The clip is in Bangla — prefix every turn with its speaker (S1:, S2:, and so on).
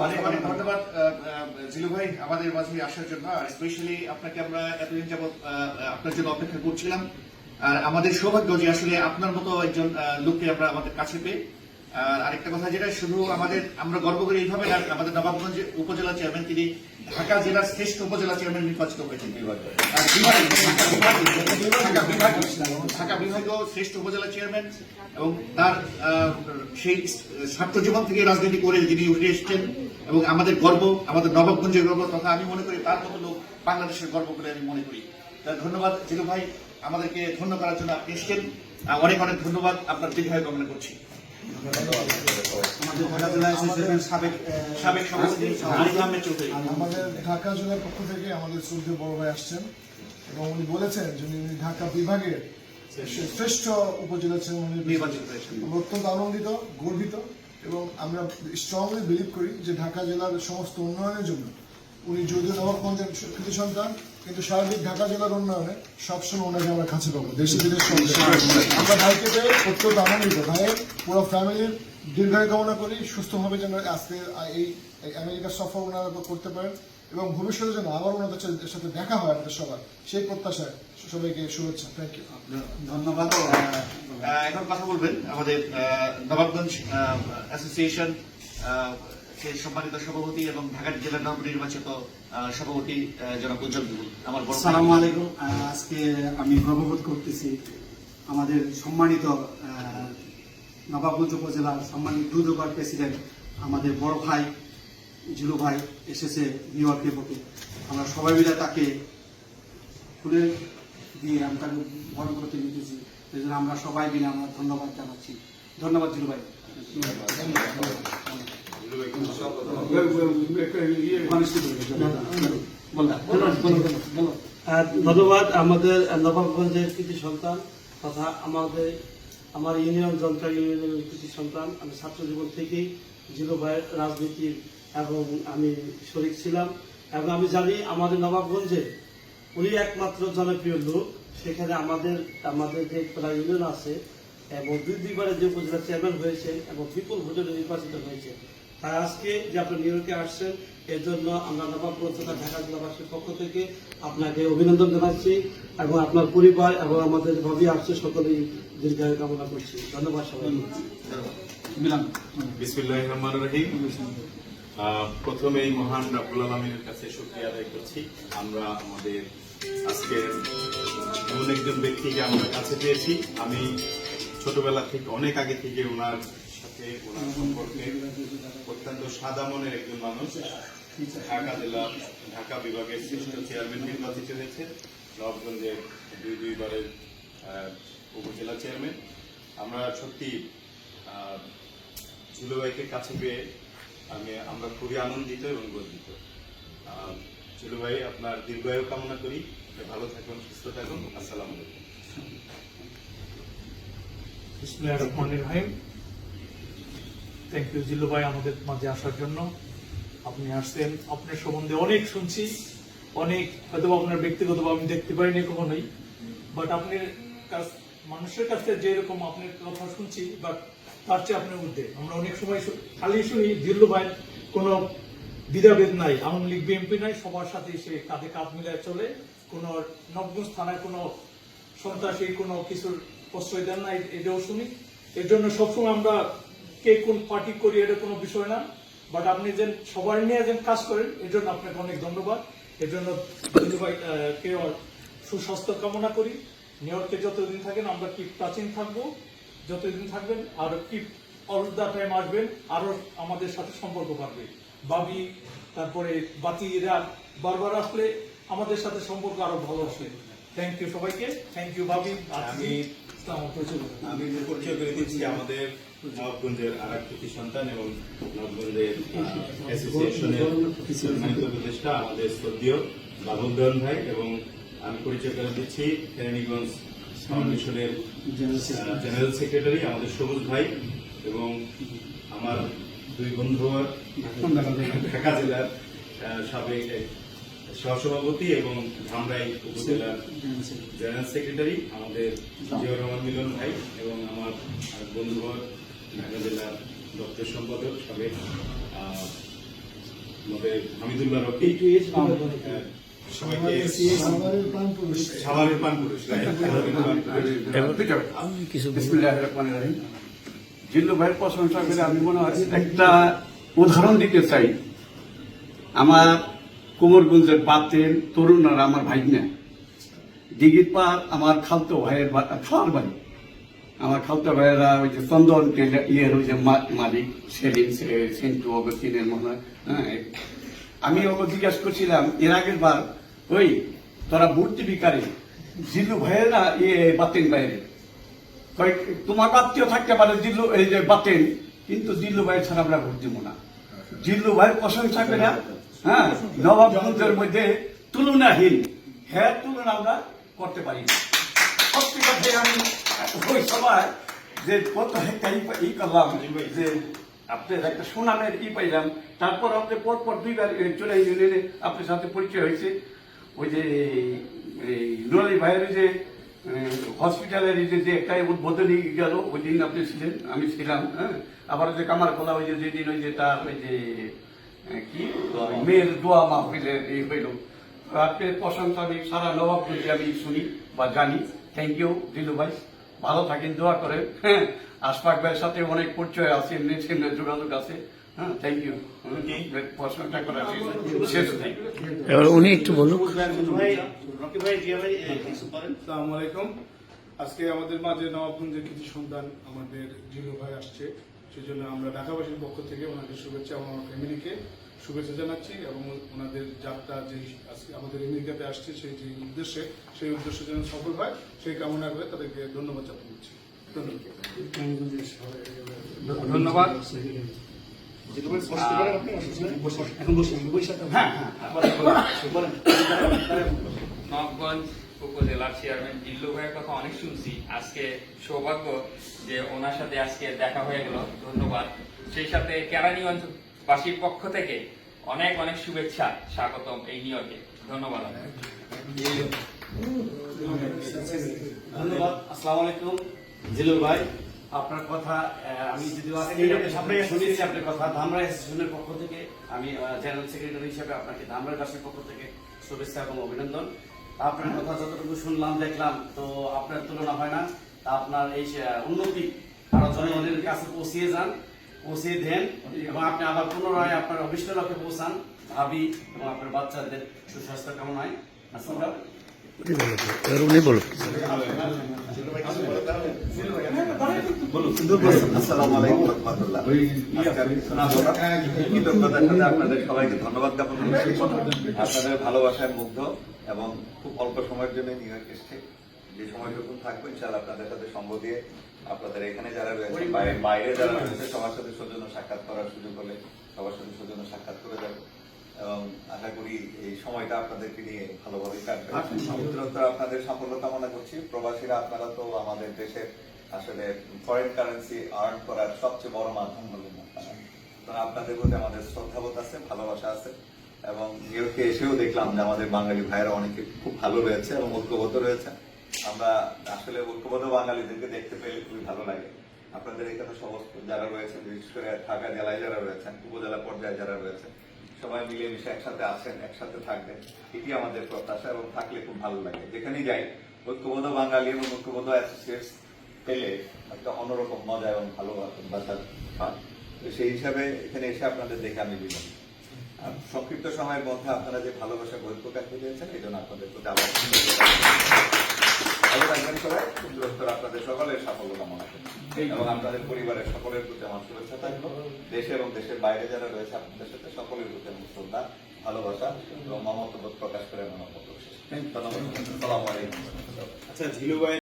S1: অনেক অনেক ধন্যবাদ। আহ, আহ, জিলু ভাই আমাদের মাঝে আসার জন্য আর স্পেশালি আপনাকে আমরা এতদিন যাবৎ আহ, আপনার জন্য অপেক্ষা করছিলাম। আর আমাদের সৌভাগ্য যে আসলে আপনার মতো একজন লোককে আমরা আমাদের কাছে পেয়ে। আর আরেকটা কথা যেটা শুধু আমাদের আমরা গর্ব করি এইভাবে না আমাদের নবাবগঞ্জ উপজেলা চেয়ারম্যান তিনি ঢাকা জেলার শ্রেষ্ঠ উপজেলা চেয়ারম্যান নির্বাচিত হয়েছেন ঢাকা বিভাগে, ঢাকা বিভাগীয় শ্রেষ্ঠ উপজেলা চেয়ারম্যান এবং তার সেই ছাত্র জীবন থেকে রাজনীতি করে যিনি উঠে এসছেন এবং আমাদের গর্ব আমাদের নবাবগঞ্জের গর্ব তথা আমি মনে করি তার মতো লোক বাংলাদেশের গর্ব করে আমি মনে করি। ধন্যবাদ জিলু ভাই আমাদেরকে ধন্য করার জন্য আপনি এসছেন। অনেক অনেক ধন্যবাদ আপনার দীর্ঘায়ু কামনা করছি।
S2: আমাদের ঢাকা
S3: জেলার পক্ষ থেকে আমাদের বড় ভাই আসছেন এবং উনি বলেছেন যে উনি ঢাকা বিভাগের শ্রেষ্ঠ উপজেলা
S1: নির্বাচিত
S3: অত্যন্ত আনন্দিত গর্বিত এবং আমরা স্ট্রংলি বিলিভ করি যে ঢাকা জেলার সমস্ত উন্নয়নের জন্য উনি যদিও নবাবগঞ্জের কৃতি সন্তান কিন্তু সার্বিক ঢাকা জেলার উন্নয়নে সবসময় ওনাকে আমরা কাছে পাবো, দেশে বিদেশ আমরা ভাইকে অত্যন্ত আনন্দিত। ভাইয়ের পুরো ফ্যামিলির দীর্ঘায়ু কামনা করি, সুস্থভাবে যেন আজকে এই আমেরিকা সফর ওনারা করতে পারেন এবং ভবিষ্যতে যেন আবার ওনাদের সাথে- দেখা হয় আমাদের সবার। সেই প্রত্যাশায় সবাইকে শুভেচ্ছা। থ্যাংক ইউ
S2: ধন্যবাদ।
S1: এখন কথা বলবেন আমাদের নবাবগঞ্জ অ্যাসোসিয়েশন সম্মানিত সভাপতি এবং ঢাকা জেলার নবনির্বাচিত সভাপতি জনাব উজ্জ্বল আমার বড় ভাই।
S2: আলাইকুম। আজকে আমি গর্ববোধ করতেছি আমাদের সম্মানিত নবাবগঞ্জ উপজেলার সম্মানিত দুদকার প্রেসিডেন্ট আমাদের বড় ভাই জিলু ভাই এসেছে নিউ ইয়র্কে পথে আমরা সবাই মিলে তাকে ফুলের দিয়ে আমি তাকে বরণ করতে নিতেছি। জন্য আমরা সবাই মিলে আমরা ধন্যবাদ জানাচ্ছি। ধন্যবাদ জিলু ভাই।
S4: আর ধন্যবাদ। আমাদের নবাবগঞ্জের কৃতি সন্তান তথা আমাদের, আমার ইউনিয়ন, যন্ত্র ইউনিয়নের কৃতি সন্তান। আমি ছাত্র জীবন থেকেই জিরো ভাইয়ের রাজনীতির এবং আমি শরিক ছিলাম। এবং আমি জানি আমাদের নবাবগঞ্জে উনি একমাত্র জনপ্রিয় লোক। সেখানে আমাদের আমাদের যে প্রায় ইউনিয়ন আছে এবং দুই দুইবারে যে উপজেলা চেয়ারম্যান হয়েছেন এবং বিপুল ভোটে নির্বাচিত হয়েছে তাই আজকে যে আপনি নিউ ইয়র্কে আসছেন এর জন্য আমরা নবাবগঞ্জ তথা ঢাকা জেলাবাসীর পক্ষ থেকে আপনাকে অভিনন্দন জানাচ্ছি এবং আপনার পরিবার এবং আমাদের ভাবি আসছে সকলেই দীর্ঘায়ু কামনা করছি। ধন্যবাদ সবাই
S2: মিলান
S5: বিসমিল্লাহ রহমান রহিম। আহ, প্রথমেই মহান রাবুল কাছে শুক্রিয়া আদায় করছি। আমরা আমাদের আজকে এমন একজন ব্যক্তিকে আমরা কাছে পেয়েছি। আমি ছোটবেলা থেকে অনেক আগে থেকে ওনার সাথে ওনার সম্পর্কে অত্যন্ত সাদা মনের একজন মানুষ। ঢাকা জেলা ঢাকা বিভাগের শ্রেষ্ঠ চেয়ারম্যান নির্বাচিত হয়েছে নবগঞ্জের দুই দুইবারের উপজেলা চেয়ারম্যান। আমরা সত্যি আহ, ঝুলু ভাইকে কাছে পেয়ে আমি আমরা খুবই আনন্দিত এবং গর্বিত। আহ, ঝুলু ভাই আপনার দীর্ঘায়ু কামনা করি। ভালো থাকুন সুস্থ থাকুন। আসসালামু আলাইকুম।
S6: বিসমিল্লাহির রহমানির রহিম। থ্যাংক ইউ জিল্লু ভাই, আমাদের মাঝে আসার জন্য। আপনি আসছেন। আপনার সম্বন্ধে অনেক শুনছি। অনেক হয়তো আপনার ব্যক্তিগতভাবে আমি দেখতে পারিনি কখনোই। বাট আপনার কাছ- মানুষের কাছে যেরকম আপনার কথা শুনছি বাট তার চেয়ে আপনার ঊর্ধ্বে। আমরা অনেক সময় খালি শুনি, জিল্লু ভাই, কোনো দ্বিধাভেদ নাই। আওয়ামী লীগ বিএনপি নাই, সবার সাথে সে কাঁধে কাঁধ মিলায় চলে। কোনো নবগঞ্জ থানায় কোনো সন্ত্রাসী কোনো কিছুর প্রশ্রয় দেন না এটাও শুনি। এর জন্য সবসময় আমরা কে কোন পার্টি করি, এটা কোনো বিষয় না। বাট আপনি যে সবার নিয়ে যেন কাজ করেন, এর জন্য আপনাকে অনেক ধন্যবাদ। এর জন্য সুস্বাস্থ্য কামনা করি। নিউ ইয়র্কে যতদিন থাকেন, আমরা কি প্রাচীন থাকব, যতদিন থাকবেন, আর কি অল দা টাইম আসবেন, আরও আমাদের সাথে সম্পর্ক বাড়বে। বাবি, তারপরে বাকিরা বারবার আসলে আমাদের সাথে সম্পর্ক আরও ভালো আসবে। থ্যাংক ইউ সবাইকে থ্যাংক ইউ বাবি
S5: আমি-
S6: আমি
S5: পরিচয় করে দিচ্ছি, আমাদের নবগঞ্জের আর এক এবং নবগঞ্জের অ্যাসোসিয়েশনের উপদেষ্টা আমাদের শ্রদ্ধীয় ভাই এবং আমি পরিচয় করে দিচ্ছি, কেরানীগঞ্জ ফাউন্ডেশনের জেনারেল সেক্রেটারি আমাদের সবুজ ভাই এবং আমার দুই বন্ধু ঢাকা জেলার সাবেক সহসভাপতি এবং ধামরাই উপজেলার জেনারেল সেক্রেটারি আমাদের জিয়াউর রহমান মিলন ভাই এবং আমার বন্ধুবর ঢাকা জেলার দপ্তর সম্পাদক সাবেক আহ, আমাদের হামিদুল্লাহ রকি সবাইকে পান পুরুষ।
S7: জিল্লু ভাইয়ের প্রশংসা করে আমি মনে হয় একটা উদাহরণ দিতে চাই। আমার কুমোরগঞ্জের বাতেন তরুণরা আমার ভাই না দিঘির পার আমার খালতো ভাইয়ের খাওয়ার বাড়ি। আমার খালতো ভাইয়েরা ওই যে চন্দন ইয়ের ওই যে মালিক, সেলিম, সে- সেন্টু অগতিনের মনে হয়। আমি ওকে জিজ্ঞাসা করছিলাম, এর আগের বার, ওই তোরা মূর্তি বিকারে জিল্লু ভাইয়েরা ইয়ে বাতেন বাইরে কয়েক তোমার আত্মীয় থাকতে পারে দিল্লু এই যে বাতেন, কিন্তু দিল্লু ভাই ছাড়া আমরা ভোট দিব না। ভাইয়ের প্রশংসা করে হ্যাঁ নবাবগঞ্জের মধ্যে তুলনাহীন। হ্যাঁ তুলনা আমরা করতে পারি সত্যি কথাই আমি ওই সময় যে কত একটা ই করলাম যে আপনার একটা সুনামের ই পাইলাম, তারপর আপনি পর পর দুইবার চলে ইউনিয়নে আপনার সাথে পরিচয় হয়েছে। ওই যে নুরালি ভাইয়ের যে হসপিটালের যে একটা উদ্বোধনী গেল, ওই দিন আপনি ছিলেন, আমি ছিলাম হ্যাঁ। আবার যে কামারকোলা ওই যে যেদিন ওই যে তার ওই যে কি? মেয়ের দোয়া মাহফিলের এই হইল। আপনি প্রশংসা আমি সারা নবাবগঞ্জে আমি শুনি বা জানি। থ্যাংক ইউ দিলু ভাই। ভালো থাকেন দোয়া করে হ্যাঁ আশফাক ভাইয়ের সাথে অনেক পরিচয় আছে নেছেন যোগাযোগ আছে। হ্যাঁ
S8: এবার উনি একটু বলুন?
S9: আজকে আমাদের মাঝে নবাবগঞ্জের কিছু সন্তান আমাদের জিলু ভাই আসছে। সেই জন্য আমরা ঢাকাবাসীর পক্ষ থেকে ওনাদের শুভেচ্ছা এবং আমার ফ্যামিলিকে শুভেচ্ছা জানাচ্ছি এবং ওনাদের যাত্রা যে আজকে আমাদের আমেরিকাতে আসছে সেই যে উদ্দেশ্যে সেই উদ্দেশ্য যেন সফল হয় সেই কামনা করে তাদেরকে ধন্যবাদ জ্ঞাপন করছি ধন্যবাদ
S7: হ্যাঁ হ্যাঁ।
S10: নবগঞ্জ উপজেলার চেয়ারম্যান জিল্লু ভাইয়ের কথা অনেক শুনছি। আজকে সৌভাগ্য যে ওনার সাথে আজকে দেখা হয়ে গেল। ধন্যবাদ। সেই সাথে কেরানীগঞ্জবাসীর পক্ষ থেকে অনেক অনেক শুভেচ্ছা স্বাগতম এই নিয়োগে। ধন্যবাদ
S7: ধন্যবাদ। আসসালামু আলাইকুম। জিলুর ভাই আপনার কথা আমি যদি শুনেছি আপনার কথা ধামরা অ্যাসোসিয়েশনের পক্ষ থেকে আমি জেনারেল সেক্রেটারি হিসেবে আপনাকে ধামরাবাসীর পক্ষ থেকে শুভেচ্ছা এবং অভিনন্দন। আপনার কথা যতটুকু শুনলাম, দেখলাম, তো আপনার তুলনা হয় না। তা আপনার এই উন্নতি আরও জনগণের কাছে পৌঁছিয়ে যান, পৌঁছিয়ে দেন এবং আপনি আবার পুনরায় আপনার অভিষ্ট লক্ষ্যে পৌঁছান, ভাবি এবং আপনার বাচ্চাদের সুস্বাস্থ্য কামনায়। আসলে
S11: ভালোবাসায় মুগ্ধ এবং খুব অল্প সময়ের জন্য নিউ ইয়র্ক এসছে যে সময়টুকু থাকব ইনশাআল্লাহ আপনাদের সাথে সঙ্গ দিয়ে আপনাদের এখানে যারা রয়েছে বাইরে বাইরে যারা রয়েছে সবার সাথে সৌজন্য সাক্ষাৎ করার সুযোগ হলে সবার সাথে সৌজন্য সাক্ষাৎ করে যাব এবং আশা করি এই সময়টা আপনাদেরকে নিয়ে ভালোভাবে কাটবে। উত্তরোত্তর আপনাদের সাফল্য কামনা করছি। প্রবাসীরা আপনারা তো আমাদের দেশের আসলে ফরেন কারেন্সি আর্ন করার সবচেয়ে বড় মাধ্যম হলেন আপনারা আপনাদের প্রতি আমাদের শ্রদ্ধাবোধ আছে ভালোবাসা আছে এবং নিউ ইয়র্কে এসেও দেখলাম যে আমাদের বাঙালি ভাইয়েরা অনেকে খুব ভালো রয়েছে এবং ঐক্যবদ্ধ রয়েছে। আমরা আসলে ঐক্যবদ্ধ বাঙালিদেরকে দেখতে পেলে খুবই ভালো লাগে। আপনাদের এখানে সমস্ত যারা রয়েছেন বিশেষ করে ঢাকা জেলায় যারা রয়েছেন উপজেলা পর্যায়ে যারা রয়েছেন সবাই মিলেমিশে একসাথে আছেন একসাথে থাকবেন। এটি আমাদের প্রত্যাশা এবং থাকলে খুব ভালো লাগে। যেখানেই যাই ঐক্যবোধ বাঙালি এবং ঐক্যবোধ অ্যাসোসিয়েটস পেলে একটা অন্যরকম মজা এবং ভালোবাসা পান। তো সেই হিসাবে এখানে এসে আপনাদের দেখে আমি আর সংক্ষিপ্ত সময়ের মধ্যে আপনারা যে ভালোবাসা বই প্রকাশ দিয়েছেন, এই জন্য আপনাদের প্রতি আবার ভালো সবাই। আপনাদের সকলের সাফল্য কামনা করি। এবং আপনাদের পরিবারের সকলের প্রতি আমার শুভেচ্ছা থাকল। দেশে এবং দেশের বাইরে যারা রয়েছে আপনাদের সাথে সকলের প্রতি আমার শ্রদ্ধা ভালোবাসা এবং মমত্ববোধ প্রকাশ করে আমার মত। ধন্যবাদ।
S5: আচ্ছা ঝিলু ভাই